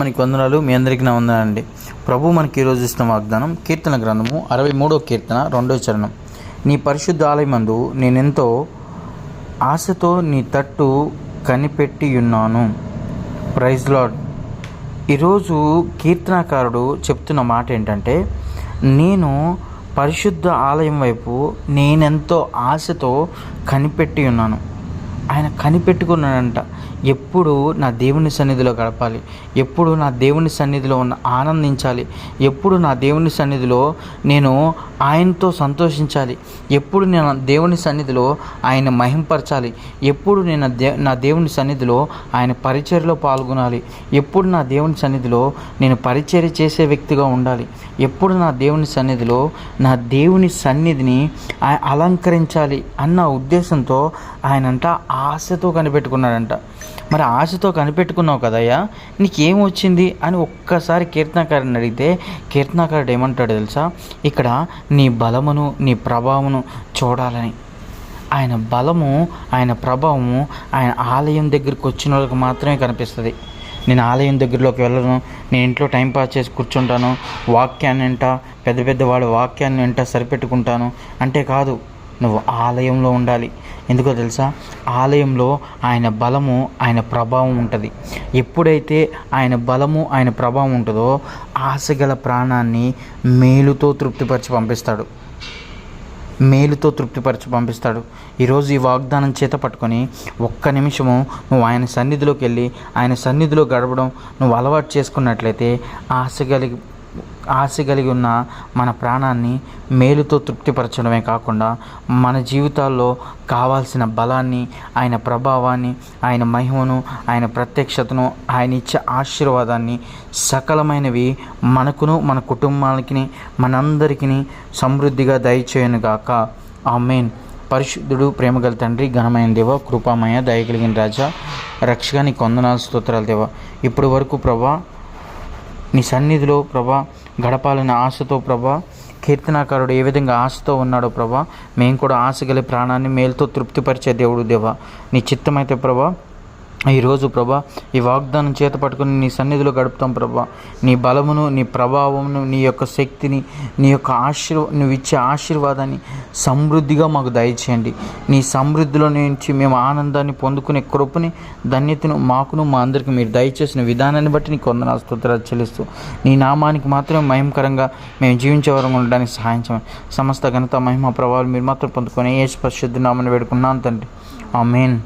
మనకి వందనాలు మీ అందరికీ నా వందనండి ప్రభు మనకి ఈరోజు ఇస్తున్న వాగ్దానం కీర్తన గ్రంథము అరవై మూడో కీర్తన రెండో చరణం. నీ పరిశుద్ధ ఆలయమందు నేనెంతో ఆశతో నీ తట్టు కనిపెట్టి ఉన్నాను ప్రైజ్ లాడ్ ఈరోజు కీర్తనకారుడు చెప్తున్న మాట ఏంటంటే నేను పరిశుద్ధ ఆలయం వైపు నేనెంతో ఆశతో కనిపెట్టి ఉన్నాను ఆయన కనిపెట్టుకున్నాడంట. ఎప్పుడు నా దేవుని సన్నిధిలో గడపాలి. ఎప్పుడు నా దేవుని సన్నిధిలో ఉన్న ఆనందించాలి. ఎప్పుడు నా దేవుని సన్నిధిలో నేను ఆయనతో సంతోషించాలి. ఎప్పుడు నేను దేవుని సన్నిధిలో ఆయన మహింపరచాలి. ఎప్పుడు నేను దే నా దేవుని సన్నిధిలో ఆయన పరిచర్లో పాల్గొనాలి. ఎప్పుడు నా దేవుని సన్నిధిలో నేను పరిచర్య చేసే వ్యక్తిగా ఉండాలి. ఎప్పుడు నా దేవుని సన్నిధిలో నా దేవుని సన్నిధిని ఆయన అలంకరించాలి అన్న ఉద్దేశంతో ఆయనంట ఆశతో కనిపెట్టుకున్నాడంట. మరి ఆశతో కనిపెట్టుకున్నావు కదయ్యా? నీకేం వచ్చింది అని ఒక్కసారి కీర్తనకారుని అడిగితే కీర్తనకారుడు ఏమంటాడు తెలుసా? ఇక్కడ నీ బలమును నీ ప్రభావమును చూడాలని. ఆయన బలము ఆయన ప్రభావము ఆయన ఆలయం దగ్గరికి వచ్చిన వాళ్ళకి మాత్రమే కనిపిస్తుంది. నేను ఆలయం దగ్గరలోకి వెళ్ళను నేను ఇంట్లో టైం పాస్ చేసి కూర్చుంటాను వాక్యాన్ని వింట పెద్ద పెద్ద వాళ్ళ వాక్యాన్ని వింట సరిపెట్టుకుంటాను. అంటే కాదు నువ్వు ఆలయంలో ఉండాలి. ఎందుకో తెలుసా? ఆలయంలో ఆయన బలము ఆయన ప్రభావం ఉంటుంది. ఎప్పుడైతే ఆయన బలము ఆయన ప్రభావం ఉంటుందో ఆశగల ప్రాణాన్ని మేలుతో తృప్తిపరిచి పంపిస్తాడు. మేలుతో తృప్తిపరచి పంపిస్తాడు. ఈరోజు ఈ వాగ్దానం చేత పట్టుకొని ఒక్క నిమిషము నువ్వు ఆయన సన్నిధిలోకి వెళ్ళి ఆయన సన్నిధిలో గడపడం నువ్వు అలవాటు చేసుకున్నట్లయితే ఆశ కలిగి ఆశ కలిగి ఉన్న మన ప్రాణాన్ని మేలుతో తృప్తిపరచడమే కాకుండా మన జీవితాల్లో కావాల్సిన బలాన్ని ఆయన ప్రభావాన్ని ఆయన మహిమను ఆయన ప్రత్యక్షతను ఆయన ఇచ్చే ఆశీర్వాదాన్ని సకలమైనవి మనకును మన కుటుంబానికి మనందరికీ సమృద్ధిగా దయచేయనుగాక ఆమెన్. పరిశుద్ధుడు ప్రేమగల తండ్రి ఘనమైన దేవ కృపామయ దయ కలిగిన రాజా రక్షగా నీ కొందనాలు స్తోత్రాలు దేవ. ఇప్పటి వరకు ప్రభా నీ సన్నిధిలో ప్రభా గడపాలనే ఆశతో ప్రభా కీర్తనాకారుడు ఏ విధంగా ఆశతో ఉన్నాడో ప్రభా మేము కూడా ఆశ గల ప్రాణాన్ని మేలుతో తృప్తిపరిచే దేవుడు దేవా. నీ చిత్తమైతే ప్రభా ఈరోజు ప్రభా ఈ వాగ్దానం చేత పట్టుకుని నీ సన్నిధిలో గడుపుతాం ప్రభా. నీ బలమును నీ ప్రభావమును నీ యొక్క శక్తిని నీ యొక్క ఆశీర్వ నువ్వు ఇచ్చే ఆశీర్వాదాన్ని సమృద్ధిగా మాకు దయచేయండి. నీ సమృద్ధిలో నుంచి మేము ఆనందాన్ని పొందుకునే కృపని ధన్యతను మాకును మా అందరికి మీరు దయచేసిన విధానాన్ని బట్టి నీకు వందన స్తోత్రాలు చెల్లిస్తూ నీ నామానికి మాత్రమే మహిమకరంగా మేము జీవించే వరం ఉండడానికి సహాయించమని సమస్త ఘనత మహిమ ప్రభావాలు మీరు మాత్రం పొందుకొని ఏ పరిశుద్ధ నామని వేడుకున్నాను తండ్రి. మెయిన్